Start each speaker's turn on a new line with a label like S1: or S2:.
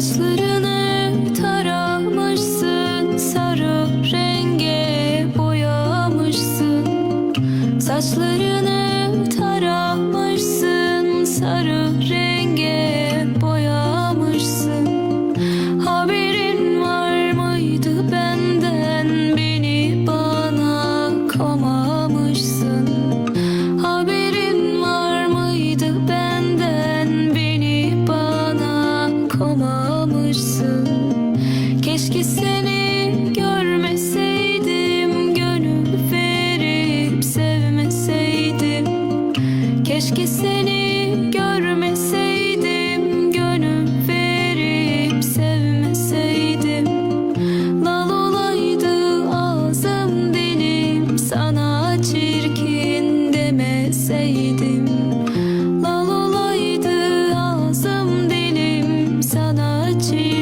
S1: Saçlarını taramışsın Sarı renge boyamışsın. Saçlarını bana komamışsın Keşke seni görmeseydim Gönül verip sevmeseydim. Keşke seni görmeseydim to you.